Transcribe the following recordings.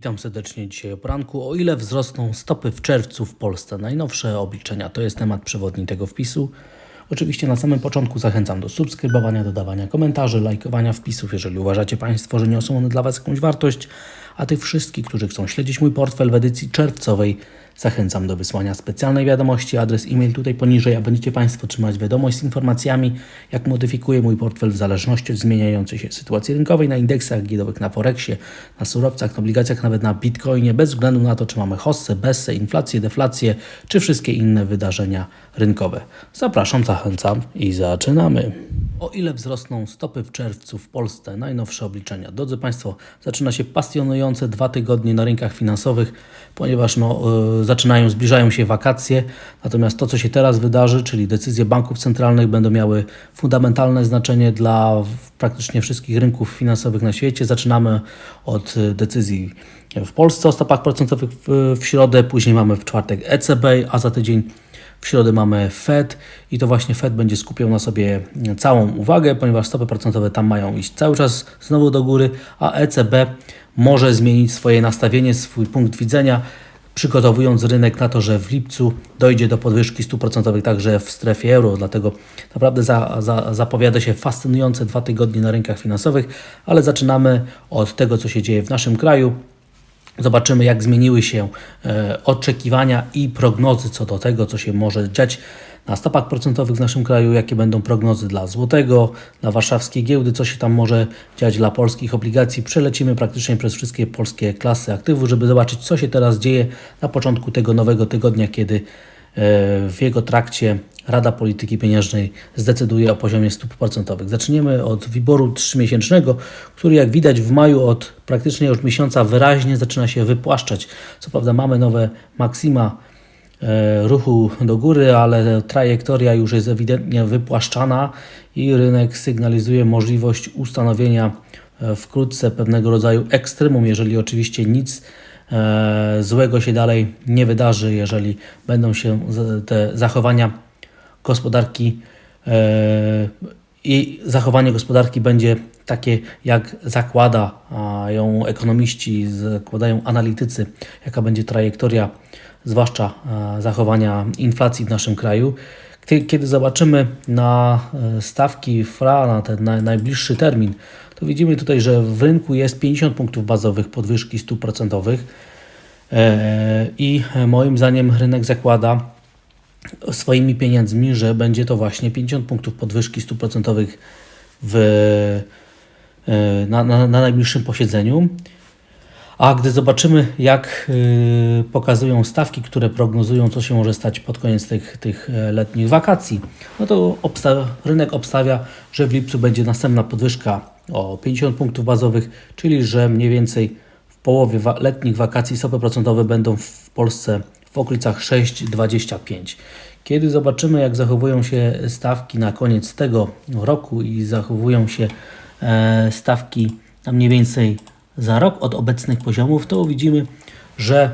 Witam serdecznie dzisiaj o poranku. O ile wzrosną stopy w czerwcu w Polsce? Najnowsze obliczenia to jest temat przewodni tego wpisu. Oczywiście na samym początku zachęcam do subskrybowania, dodawania komentarzy, lajkowania wpisów, jeżeli uważacie Państwo, że niosą one dla Was jakąś wartość. A tych wszystkich, którzy chcą śledzić mój portfel w edycji czerwcowej, zachęcam do wysłania specjalnej wiadomości. Adres e-mail tutaj poniżej, a będziecie Państwo otrzymać wiadomość z informacjami, jak modyfikuję mój portfel w zależności od zmieniającej się sytuacji rynkowej na indeksach giełdowych, na Forexie, na surowcach, na obligacjach, nawet na Bitcoinie, bez względu na to, czy mamy hossę, bessę, inflację, deflację, czy wszystkie inne wydarzenia rynkowe. Zapraszam, zachęcam i zaczynamy. O ile wzrosną stopy w czerwcu w Polsce? Najnowsze obliczenia. Drodzy Państwo, zaczyna się pasjonujące dwa tygodnie na rynkach finansowych, ponieważ no, yy, zaczynają, zbliżają się wakacje, natomiast to, co się teraz wydarzy, czyli decyzje banków centralnych będą miały fundamentalne znaczenie dla praktycznie wszystkich rynków finansowych na świecie. Zaczynamy od y, decyzji w Polsce o stopach procentowych w środę, później mamy w czwartek ECB, a za tydzień w środę mamy Fed i to właśnie Fed będzie skupiał na sobie całą uwagę, ponieważ stopy procentowe tam mają iść cały czas znowu do góry, a ECB może zmienić swoje nastawienie, swój punkt widzenia, przygotowując rynek na to, że w lipcu dojdzie do podwyżki stóp procentowych także w strefie euro. Dlatego naprawdę za, za, zapowiada się fascynujące dwa tygodnie na rynkach finansowych, ale zaczynamy od tego, co się dzieje w naszym kraju. Zobaczymy, jak zmieniły się e, oczekiwania i prognozy co do tego, co się może dziać na stopach procentowych w naszym kraju, jakie będą prognozy dla złotego, dla warszawskiej giełdy, co się tam może dziać dla polskich obligacji. Przelecimy praktycznie przez wszystkie polskie klasy aktywów, żeby zobaczyć, co się teraz dzieje na początku tego nowego tygodnia, kiedy w jego trakcie Rada Polityki Pieniężnej zdecyduje o poziomie stóp procentowych. Zaczniemy od wyboru trzymiesięcznego, który jak widać w maju od praktycznie już miesiąca wyraźnie zaczyna się wypłaszczać. Co prawda mamy nowe maksima e, ruchu do góry, ale trajektoria już jest ewidentnie wypłaszczana i rynek sygnalizuje możliwość ustanowienia e, wkrótce pewnego rodzaju ekstremum, jeżeli oczywiście nic e, złego się dalej nie wydarzy, jeżeli będą się te zachowania gospodarki i zachowanie gospodarki będzie takie, jak zakłada ją ekonomiści, zakładają analitycy, jaka będzie trajektoria, zwłaszcza zachowania inflacji w naszym kraju. Kiedy zobaczymy na e, stawki FRA na ten najbliższy termin, to widzimy tutaj, że w rynku jest 50 punktów bazowych podwyżki stóp procentowych e, i moim zdaniem rynek zakłada swoimi pieniędzmi, że będzie to właśnie 50 punktów podwyżki stóp procentowych w, e, na, na, na najbliższym posiedzeniu. A gdy zobaczymy, jak y, pokazują stawki, które prognozują, co się może stać pod koniec tych, tych e, letnich wakacji, no to obsta rynek obstawia, że w lipcu będzie następna podwyżka o 50 punktów bazowych, czyli że mniej więcej w połowie wa letnich wakacji stopy procentowe będą w Polsce w okolicach 6,25. Kiedy zobaczymy, jak zachowują się stawki na koniec tego roku i zachowują się e, stawki na mniej więcej za rok od obecnych poziomów, to widzimy, że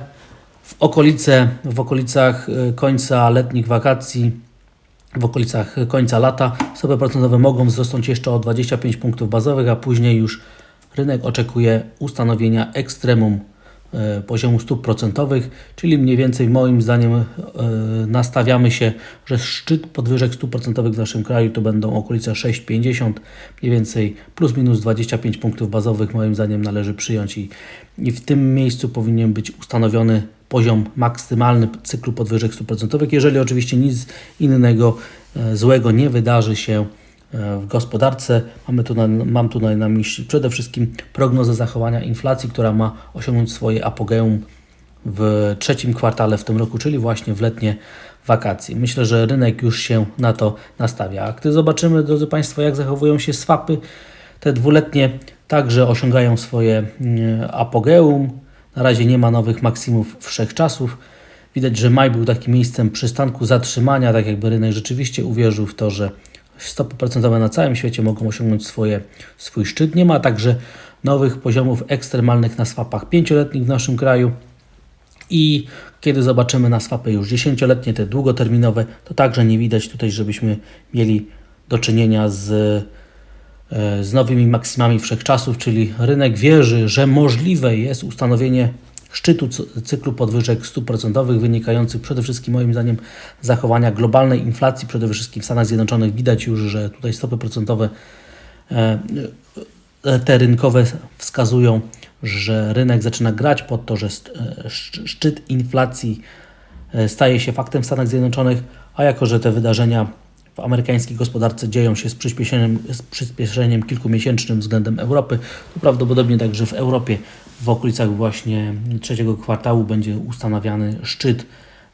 w, okolice, w okolicach e, końca letnich wakacji, w okolicach końca lata stopy procentowe mogą wzrosnąć jeszcze o 25 punktów bazowych, a później już rynek oczekuje ustanowienia ekstremum poziomu stóp procentowych, czyli mniej więcej moim zdaniem e, nastawiamy się, że szczyt podwyżek stóp procentowych w naszym kraju to będą okolice 6,50, mniej więcej plus minus 25 punktów bazowych moim zdaniem należy przyjąć i, i w tym miejscu powinien być ustanowiony poziom maksymalny cyklu podwyżek stóp procentowych, jeżeli oczywiście nic innego e, złego nie wydarzy się E, w gospodarce. Mamy tu na, mam tu na myśli przede wszystkim prognozę zachowania inflacji, która ma osiągnąć swoje apogeum w trzecim kwartale w tym roku, czyli właśnie w letnie wakacje. Myślę, że rynek już się na to nastawia. A gdy zobaczymy, drodzy Państwo, jak zachowują się swapy, te dwuletnie także osiągają swoje mm, apogeum. Na razie nie ma nowych maksimów wszechczasów. Widać, że maj był takim miejscem przystanku zatrzymania, tak jakby rynek rzeczywiście uwierzył w to, że Stopy procentowe na całym świecie mogą osiągnąć swoje, swój szczyt. Nie ma także nowych poziomów ekstremalnych na swapach pięcioletnich w naszym kraju. I kiedy zobaczymy na swapy już dziesięcioletnie, te długoterminowe, to także nie widać tutaj, żebyśmy mieli do czynienia z e, z nowymi maksymami wszechczasów, czyli rynek wierzy, że możliwe jest ustanowienie szczytu cy- cyklu podwyżek stóp procentowych wynikających przede wszystkim moim zdaniem z zachowania globalnej inflacji, przede wszystkim w Stanach Zjednoczonych widać już, że tutaj stopy procentowe e, e, te rynkowe wskazują, że rynek zaczyna grać pod to, że e, szczy- szczyt inflacji staje się faktem w Stanach Zjednoczonych, a jako że te wydarzenia w amerykańskiej gospodarce dzieją się z przyspieszeniem, z przyspieszeniem kilkumiesięcznym względem Europy, to prawdopodobnie także w Europie w okolicach właśnie trzeciego kwartału będzie ustanawiany szczyt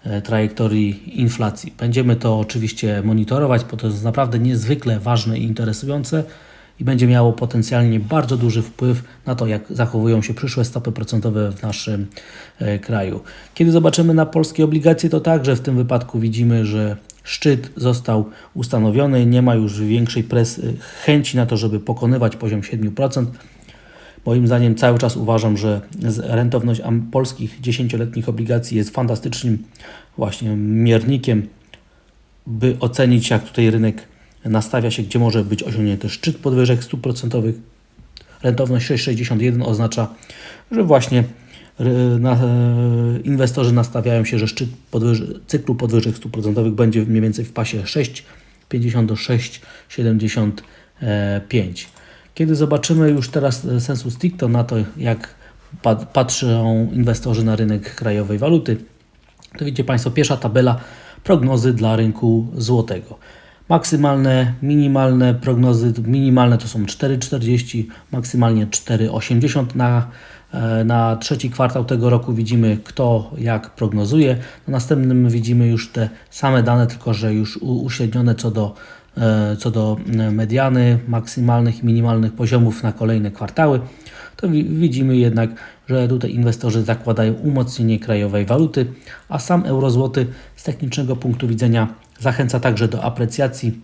e, trajektorii inflacji. Będziemy to oczywiście monitorować, bo to jest naprawdę niezwykle ważne i interesujące i będzie miało potencjalnie bardzo duży wpływ na to, jak zachowują się przyszłe stopy procentowe w naszym e, kraju. Kiedy zobaczymy na polskie obligacje, to także w tym wypadku widzimy, że szczyt został ustanowiony, nie ma już większej pres- chęci na to, żeby pokonywać poziom 7%. Moim zdaniem cały czas uważam, że rentowność polskich 10-letnich obligacji jest fantastycznym właśnie miernikiem, by ocenić jak tutaj rynek nastawia się, gdzie może być osiągnięty szczyt podwyżek stóp procentowych. Rentowność 6,61 oznacza, że właśnie e, inwestorzy nastawiają się, że szczyt cyklu podwyżek stóp procentowych będzie mniej więcej w pasie 6,50 do 6,75. Kiedy zobaczymy już teraz e, sensu stricto na to, jak pat- patrzą inwestorzy na rynek krajowej waluty, to widzicie Państwo pierwsza tabela prognozy dla rynku złotego. Maksymalne, minimalne prognozy, minimalne to są 4,40, maksymalnie 4,80 na, e, na trzeci kwartał tego roku widzimy kto jak prognozuje. Na następnym widzimy już te same dane, tylko że już uśrednione co do, co do e, mediany, maksymalnych i minimalnych poziomów na kolejne kwartały to wi- widzimy jednak, że tutaj inwestorzy zakładają umocnienie krajowej waluty, a sam eurozłoty z technicznego punktu widzenia zachęca także do aprecjacji.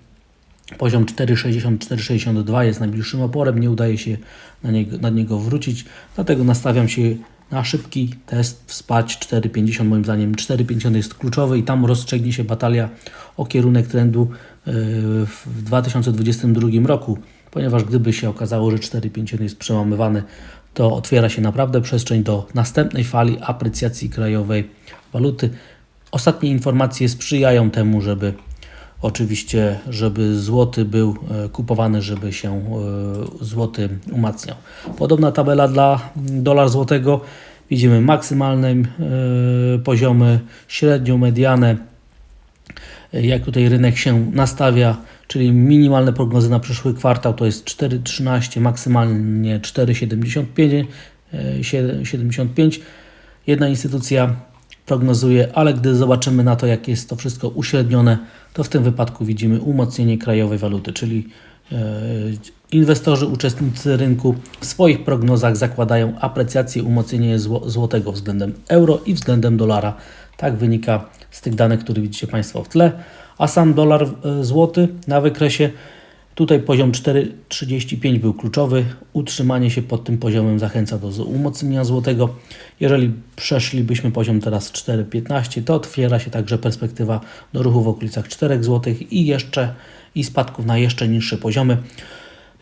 Poziom 4,60-4,62 jest najbliższym oporem, nie udaje się na niego, na niego wrócić, dlatego nastawiam się na szybki test wspać 4,50. Moim zdaniem 4,50 jest kluczowy i tam rozstrzegnie się batalia o kierunek trendu w 2022 roku, ponieważ gdyby się okazało, że 4,50 jest przełamywany, to otwiera się naprawdę przestrzeń do następnej fali aprecjacji krajowej waluty. Ostatnie informacje sprzyjają temu, żeby oczywiście, żeby złoty był e, kupowany, żeby się e, złoty umacniał. Podobna tabela dla dolar złotego. Widzimy maksymalne e, poziomy, średnią medianę, jak tutaj rynek się nastawia, czyli minimalne prognozy na przyszły kwartał to jest 4,13, maksymalnie 4,75. e, 75. Jedna instytucja prognozuje, ale gdy zobaczymy na to, jak jest to wszystko uśrednione, to w tym wypadku widzimy umocnienie krajowej waluty, czyli e, inwestorzy, uczestnicy rynku w swoich prognozach zakładają aprecjację, umocnienie zło, złotego względem euro i względem dolara. Tak wynika z tych danych, które widzicie Państwo w tle. A sam dolar e, złoty na wykresie Tutaj poziom 4,35 był kluczowy. Utrzymanie się pod tym poziomem zachęca do umocnienia złotego. Jeżeli przeszlibyśmy poziom teraz 4,15, to otwiera się także perspektywa do ruchu w okolicach 4 zł i jeszcze i spadków na jeszcze niższe poziomy.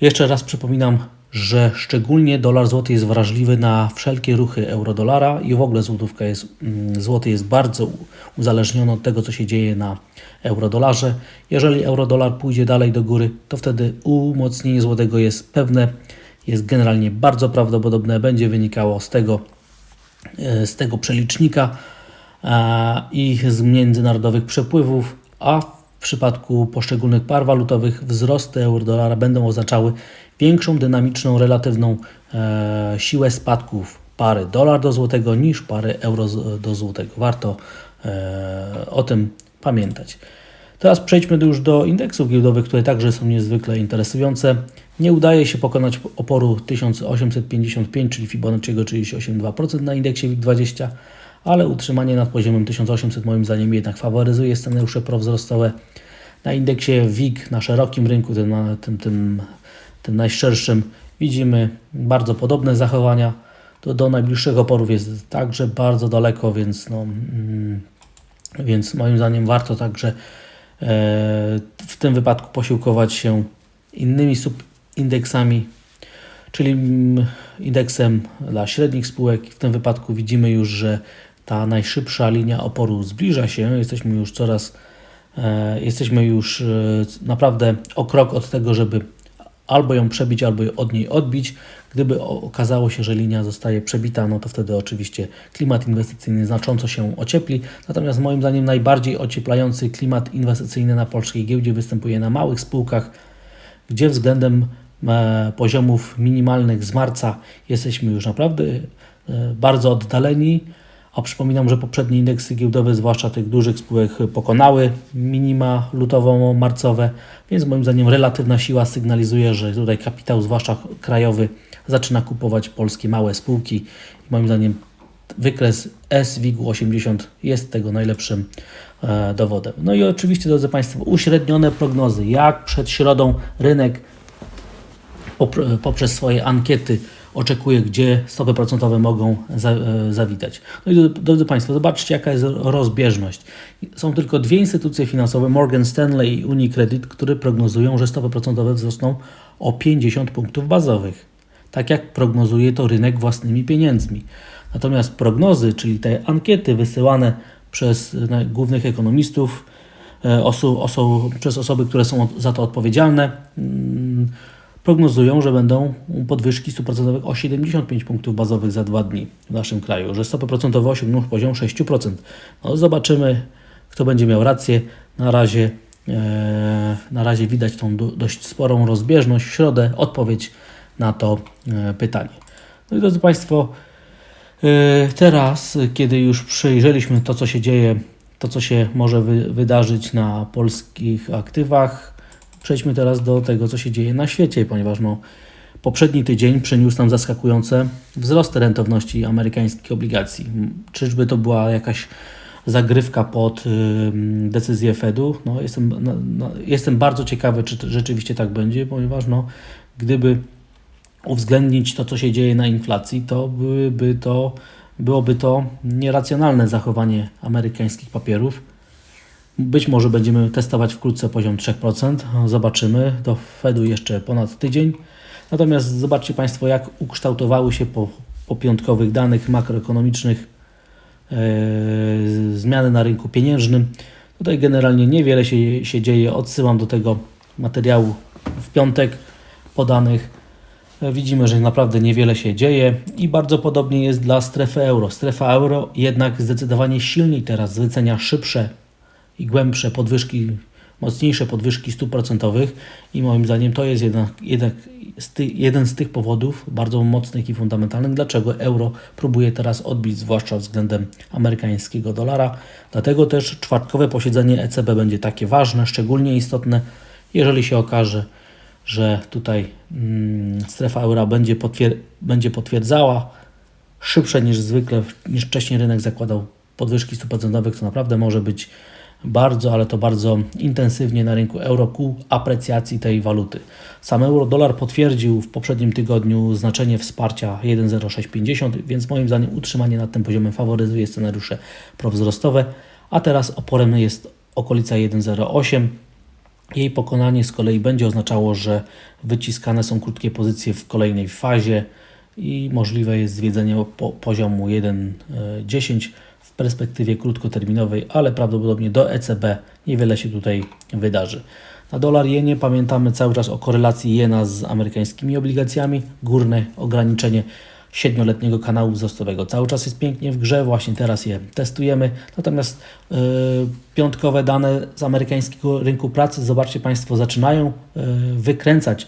Jeszcze raz przypominam, że szczególnie dolar złoty jest wrażliwy na wszelkie ruchy euro-dolara i w ogóle złotówka jest, mm, złoty jest bardzo uzależniony od tego, co się dzieje na euro-dolarze. Jeżeli euro-dolar pójdzie dalej do góry, to wtedy umocnienie złotego jest pewne, jest generalnie bardzo prawdopodobne, będzie wynikało z tego, e, z tego przelicznika e, i z międzynarodowych przepływów, a przypadku poszczególnych par walutowych wzrosty euro-dolara będą oznaczały większą dynamiczną relatywną e, siłę spadków pary dolar do złotego niż pary euro do złotego. Warto e, o tym pamiętać. Teraz przejdźmy już do indeksów giełdowych, które także są niezwykle interesujące. Nie udaje się pokonać oporu 1855, czyli Fibonacciego 38,2% na indeksie WIG20, ale utrzymanie nad poziomem 1800 moim zdaniem jednak faworyzuje scenariusze prowzrostowe. Na indeksie WIG, na szerokim rynku, tym, tym, tym, tym najszerszym, widzimy bardzo podobne zachowania. To do najbliższych oporów jest także bardzo daleko, więc, no, mm, więc moim zdaniem warto także e, w tym wypadku posiłkować się innymi sub, indeksami, czyli mm, indeksem dla średnich spółek. W tym wypadku widzimy już, że ta najszybsza linia oporu zbliża się. Jesteśmy już coraz, e, jesteśmy już e, naprawdę o krok od tego, żeby albo ją przebić, albo od niej odbić. Gdyby okazało się, że linia zostaje przebita, no to wtedy oczywiście klimat inwestycyjny znacząco się ociepli. Natomiast moim zdaniem najbardziej ocieplający klimat inwestycyjny na polskiej giełdzie występuje na małych spółkach, gdzie względem e, poziomów minimalnych z marca jesteśmy już naprawdę bardzo oddaleni. A przypominam, że poprzednie indeksy giełdowe, zwłaszcza tych dużych spółek, pokonały minima lutowo-marcowe, więc moim zdaniem relatywna siła sygnalizuje, że tutaj kapitał, zwłaszcza krajowy, zaczyna kupować polskie małe spółki. Moim zdaniem wykres SWIG 80 jest tego najlepszym e, dowodem. No i oczywiście, drodzy Państwo, uśrednione prognozy, jak przed środą rynek popr- poprzez swoje ankiety oczekuje, gdzie stopy procentowe mogą za, e, zawitać. No i drodzy Państwo, zobaczcie jaka jest rozbieżność. Są tylko dwie instytucje finansowe, Morgan Stanley i Unicredit, które prognozują, że stopy procentowe wzrosną o 50 punktów bazowych. Tak jak prognozuje to rynek własnymi pieniędzmi. Natomiast prognozy, czyli te ankiety wysyłane przez e, głównych ekonomistów, e, osu, oso, przez osoby, które są za to odpowiedzialne, mm, prognozują, że będą podwyżki stóp procentowych o 75 punktów bazowych za dwa dni w naszym kraju, że stopy procentowe osiągną poziom 6%. No, zobaczymy, kto będzie miał rację. Na razie, e, na razie widać tą do, dość sporą rozbieżność. W środę odpowiedź na to e, pytanie. No i drodzy Państwo, e, teraz, kiedy już przejrzeliśmy to, co się dzieje, to, co się może wy, wydarzyć na polskich aktywach, Przejdźmy teraz do tego, co się dzieje na świecie, ponieważ no, poprzedni tydzień przyniósł nam zaskakujące wzrosty rentowności amerykańskich obligacji. Czyżby to była jakaś zagrywka pod decyzję Fedu? No, jestem, no, no, jestem bardzo ciekawy, czy rzeczywiście tak będzie, ponieważ no, gdyby uwzględnić to, co się dzieje na inflacji, to byłyby to, byłoby to nieracjonalne zachowanie amerykańskich papierów. Być może będziemy testować wkrótce poziom 3%. Zobaczymy. Do Fedu jeszcze ponad tydzień. Natomiast zobaczcie Państwo, jak ukształtowały się po, po piątkowych danych makroekonomicznych e, zmiany na rynku pieniężnym. Tutaj generalnie niewiele się, się dzieje. Odsyłam do tego materiału w piątek podanych. E, Widzimy, że naprawdę niewiele się dzieje i bardzo podobnie jest dla strefy euro. Strefa euro jednak zdecydowanie silniej teraz wycenia szybsze i głębsze podwyżki, mocniejsze podwyżki stóp procentowych i moim zdaniem to jest jednak, jednak z ty, jeden z tych powodów bardzo mocnych i fundamentalnych, dlaczego euro próbuje teraz odbić, zwłaszcza względem amerykańskiego dolara. Dlatego też czwartkowe posiedzenie ECB będzie takie ważne, szczególnie istotne, jeżeli się okaże, że tutaj mm, strefa euro będzie, potwier będzie potwierdzała szybsze niż zwykle, niż wcześniej rynek zakładał podwyżki stóp procentowych, to naprawdę może być bardzo, ale to bardzo intensywnie na rynku euro ku aprecjacji tej waluty. Sam euro-dolar potwierdził w poprzednim tygodniu znaczenie wsparcia 1,0650, więc moim zdaniem utrzymanie nad tym poziomem faworyzuje scenariusze prowzrostowe, a teraz oporem jest okolica 1,08. Jej pokonanie z kolei będzie oznaczało, że wyciskane są krótkie pozycje w kolejnej fazie i możliwe jest zwiedzenie po poziomu 1,10 w perspektywie krótkoterminowej, ale prawdopodobnie do ECB niewiele się tutaj wydarzy. Na dolar jenie pamiętamy cały czas o korelacji jena z amerykańskimi obligacjami. Górne ograniczenie siedmioletniego kanału wzrostowego cały czas jest pięknie w grze, właśnie teraz je testujemy. Natomiast yy, piątkowe dane z amerykańskiego rynku pracy, zobaczcie Państwo, zaczynają yy, wykręcać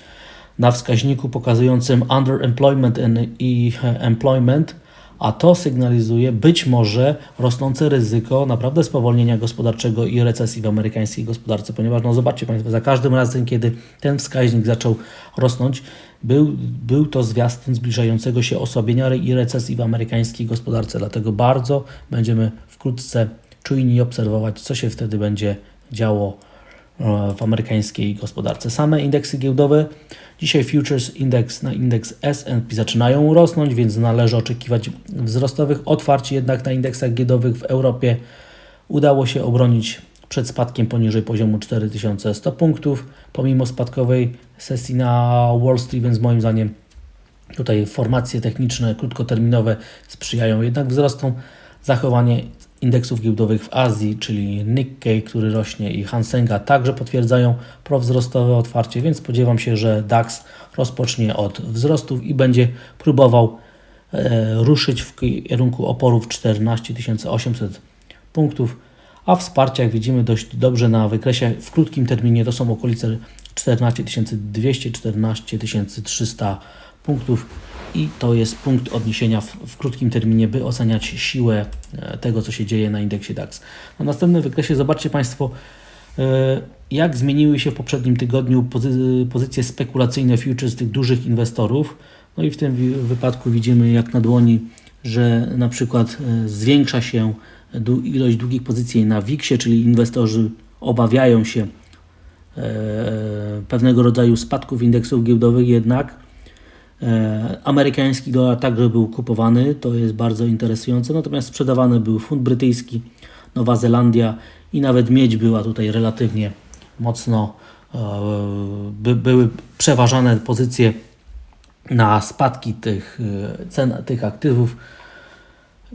na wskaźniku pokazującym underemployment i employment a to sygnalizuje być może rosnące ryzyko naprawdę spowolnienia gospodarczego i recesji w amerykańskiej gospodarce, ponieważ no zobaczcie Państwo, za każdym razem, kiedy ten wskaźnik zaczął rosnąć, był, był to zwiastun zbliżającego się osłabienia i recesji w amerykańskiej gospodarce, dlatego bardzo będziemy wkrótce czujni obserwować, co się wtedy będzie działo w amerykańskiej gospodarce. Same indeksy giełdowe, dzisiaj futures index na indeks S&P zaczynają rosnąć, więc należy oczekiwać wzrostowych otwarć, jednak na indeksach giełdowych w Europie udało się obronić przed spadkiem poniżej poziomu 4100 punktów, pomimo spadkowej sesji na Wall Street, więc moim zdaniem tutaj formacje techniczne krótkoterminowe sprzyjają jednak wzrostom. Zachowanie indeksów giełdowych w Azji, czyli Nikkei, który rośnie i Hansenga także potwierdzają prowzrostowe otwarcie, więc spodziewam się, że DAX rozpocznie od wzrostów i będzie próbował e, ruszyć w kierunku oporów 14 800 punktów, a wsparcie, jak widzimy, dość dobrze na wykresie. W krótkim terminie to są okolice 14 200, 14 300 punktów i to jest punkt odniesienia w, w, krótkim terminie, by oceniać siłę e, tego, co się dzieje na indeksie DAX. Na następnym wykresie zobaczcie Państwo, e, jak zmieniły się w poprzednim tygodniu pozy pozycje spekulacyjne futures tych dużych inwestorów. No i w tym wypadku widzimy jak na dłoni, że na przykład e, zwiększa się ilość długich pozycji na WIX-ie, czyli inwestorzy obawiają się pewnego rodzaju spadków indeksów giełdowych, jednak E, amerykański dolar także był kupowany, to jest bardzo interesujące, natomiast sprzedawany był funt brytyjski, Nowa Zelandia i nawet miedź była tutaj relatywnie mocno, e, by, były przeważane pozycje na spadki tych e, cen tych aktywów.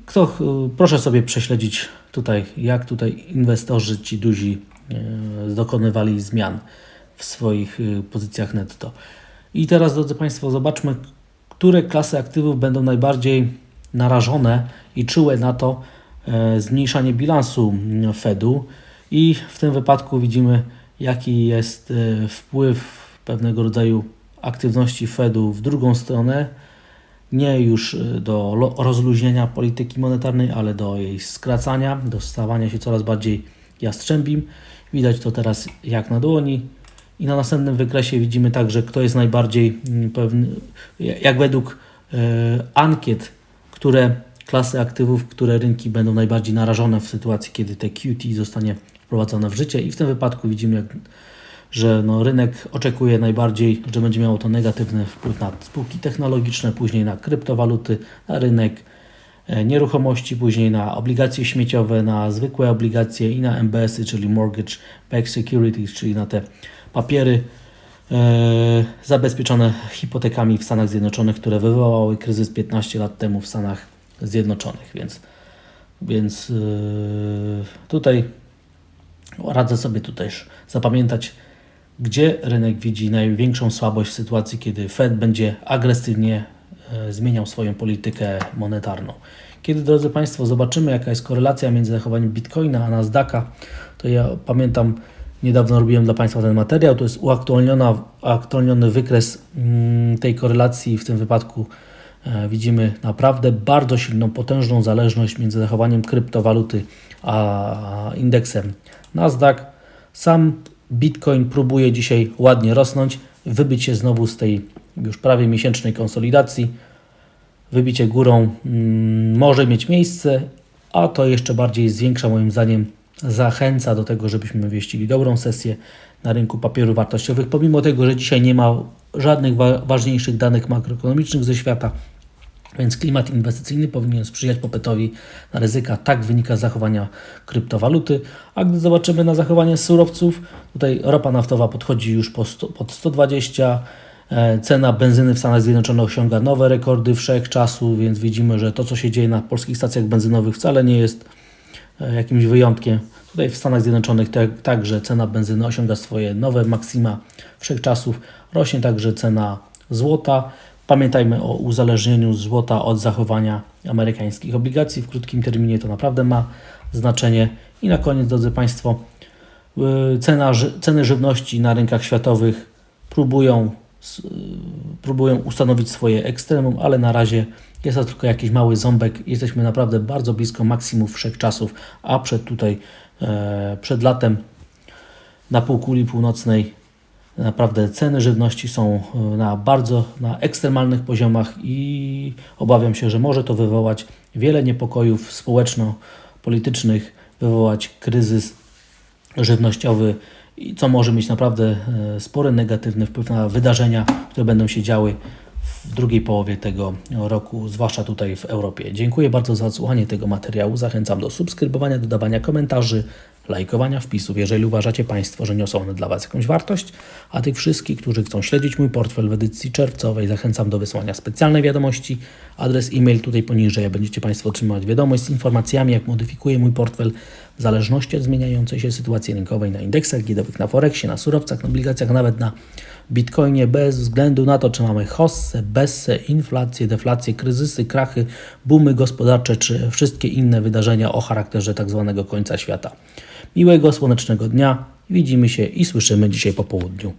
Kto, proszę sobie prześledzić tutaj, jak tutaj inwestorzy ci duzi dokonywali zmian w swoich pozycjach netto. I teraz, drodzy Państwo, zobaczmy, które klasy aktywów będą najbardziej narażone i czułe na to e, zmniejszanie bilansu Fedu. I w tym wypadku widzimy, jaki jest e, wpływ pewnego rodzaju aktywności Fedu w drugą stronę. Nie już e, do rozluźnienia polityki monetarnej, ale do jej skracania, do stawania się coraz bardziej jastrzębim. Widać to teraz jak na dłoni. I na następnym wykresie widzimy także, kto jest najbardziej mm, pewny, jak według e, ankiet, które klasy aktywów, które rynki będą najbardziej narażone w sytuacji, kiedy te QT zostanie wprowadzone w życie. I w tym wypadku widzimy, jak, że no, rynek oczekuje najbardziej, że będzie miało to negatywny wpływ na spółki technologiczne, później na kryptowaluty, na rynek nieruchomości, później na obligacje śmieciowe, na zwykłe obligacje i na MBS-y, czyli Mortgage Backed Securities, czyli na te papiery e, zabezpieczone hipotekami w Stanach Zjednoczonych, które wywołały kryzys 15 lat temu w Stanach Zjednoczonych. Więc, więc e, tutaj radzę sobie tutaj zapamiętać, gdzie rynek widzi największą słabość w sytuacji, kiedy Fed będzie agresywnie e, zmieniał swoją politykę monetarną. Kiedy, drodzy Państwo, zobaczymy, jaka jest korelacja między zachowaniem Bitcoina a Nasdaqa, to ja pamiętam Niedawno robiłem dla Państwa ten materiał. To jest uaktualniony wykres mm, tej korelacji. W tym wypadku e, widzimy naprawdę bardzo silną, potężną zależność między zachowaniem kryptowaluty a indeksem Nasdaq. Sam Bitcoin próbuje dzisiaj ładnie rosnąć, wybić się znowu z tej już prawie miesięcznej konsolidacji. Wybicie górą mm, może mieć miejsce, a to jeszcze bardziej zwiększa moim zdaniem zachęca do tego, żebyśmy wieścili dobrą sesję na rynku papierów wartościowych, pomimo tego, że dzisiaj nie ma żadnych wa ważniejszych danych makroekonomicznych ze świata, więc klimat inwestycyjny powinien sprzyjać popytowi na ryzyka. Tak wynika z zachowania kryptowaluty. A gdy zobaczymy na zachowanie surowców, tutaj ropa naftowa podchodzi już po 100, pod 120, e, cena benzyny w Stanach Zjednoczonych osiąga nowe rekordy wszechczasu, więc widzimy, że to, co się dzieje na polskich stacjach benzynowych wcale nie jest E, jakimś wyjątkiem. Tutaj w Stanach Zjednoczonych te, także cena benzyny osiąga swoje nowe maksima wszechczasów. Rośnie także cena złota. Pamiętajmy o uzależnieniu złota od zachowania amerykańskich obligacji. W krótkim terminie to naprawdę ma znaczenie. I na koniec, drodzy Państwo, e, cena, ceny żywności na rynkach światowych próbują, próbują ustanowić swoje ekstremum, ale na razie jest to tylko jakiś mały ząbek. Jesteśmy naprawdę bardzo blisko maksimów wszechczasów, a przed tutaj, e, przed latem na półkuli północnej naprawdę ceny żywności są e, na bardzo, na ekstremalnych poziomach i obawiam się, że może to wywołać wiele niepokojów społeczno-politycznych, wywołać kryzys żywnościowy, co może mieć naprawdę e, spory negatywny wpływ na wydarzenia, które będą się działy w drugiej połowie tego roku, zwłaszcza tutaj w Europie. Dziękuję bardzo za odsłuchanie tego materiału. Zachęcam do subskrybowania, dodawania komentarzy, lajkowania wpisów, jeżeli uważacie Państwo, że niosą one dla Was jakąś wartość, a tych wszystkich, którzy chcą śledzić mój portfel w edycji czerwcowej, zachęcam do wysłania specjalnej wiadomości. Adres e-mail tutaj poniżej, będziecie Państwo otrzymywać wiadomość z informacjami, jak modyfikuję mój portfel w zależności od zmieniającej się sytuacji rynkowej na indeksach giełdowych, na Forexie, na surowcach, na obligacjach, nawet na Bitcoinie, bez względu na to, czy mamy hossę, bessę, inflację, deflację, kryzysy, krachy, boomy gospodarcze, czy wszystkie inne wydarzenia o charakterze tak zwanego końca świata. Miłego, słonecznego dnia. Widzimy się i słyszymy dzisiaj po południu.